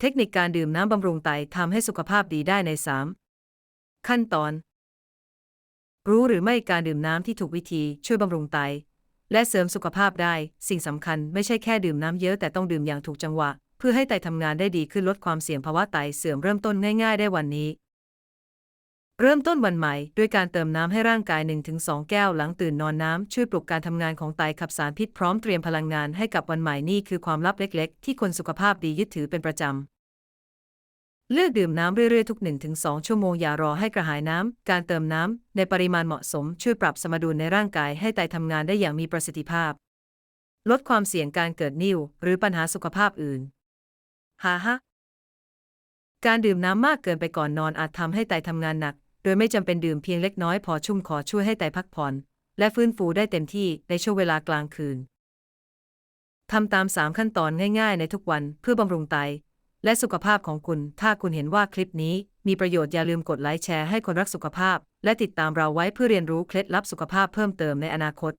เทคนิคการดื่มน้ำบำรุงไตทำให้สุขภาพดีได้ใน 3 ขั้นตอน รู้หรือไม่การดื่มน้ำที่ถูกวิธีช่วยบำรุงไต และเสริมสุขภาพได้ สิ่งสำคัญไม่ใช่แค่ดื่มน้ำเยอะแต่ต้องดื่มอย่างถูกจังหวะ เพื่อให้ไตทำงานได้ดีขึ้นลดความเสี่ยงภาวะไตเสื่อมเริ่มต้นง่าย ๆ ได้วันนี้ เริ่มต้นวันใหม่ด้วยการเติมน้ำให้ร่างกาย 1-2 แก้วหลังตื่นนอนน้ำ ช่วยปลุกการทำงานของไตขับสารพิษพร้อมเตรียมพลังงานให้กับวันใหม่นี่คือความลับเล็ก ๆ ที่คนสุขภาพดียึดถือเป็นประจำ เลือกดื่มน้ำเรื่อย ๆ ทุก 1-2 ชั่วโมงอย่ารอให้กระหายน้ำ การเติมน้ำ ในปริมาณเหมาะสม ช่วยปรับสมดุลในร่างกายให้ไตทำงานได้อย่างมีประสิทธิภาพ ลดความเสี่ยงการเกิดนิ่วหรือปัญหาสุขภาพอื่นฮ่าฮะการดื่มน้ำมากเกินไปก่อนนอนอาจทำให้ไตทำงานหนัก ดยไม่จำเป็นดื่มเพียงเล็กน้อยพอชุ่มขอช่วยให้ไตพักผ่อน และฟื้นฟูได้เต็มที่ในช่วงเวลากลางคืนทำตาม 3 ขั้นตอนง่ายๆ ในทุกวันเพื่อบำรุงไต และสุขภาพของคุณ ถ้าคุณเห็นว่าคลิปนี้มีประโยชน์อย่าลืมกดไลค์แชร์ให้คนรักสุขภาพ และติดตามเราไว้เพื่อเรียนรู้เคล็ดลับสุขภาพเพิ่มเติมในอนาคต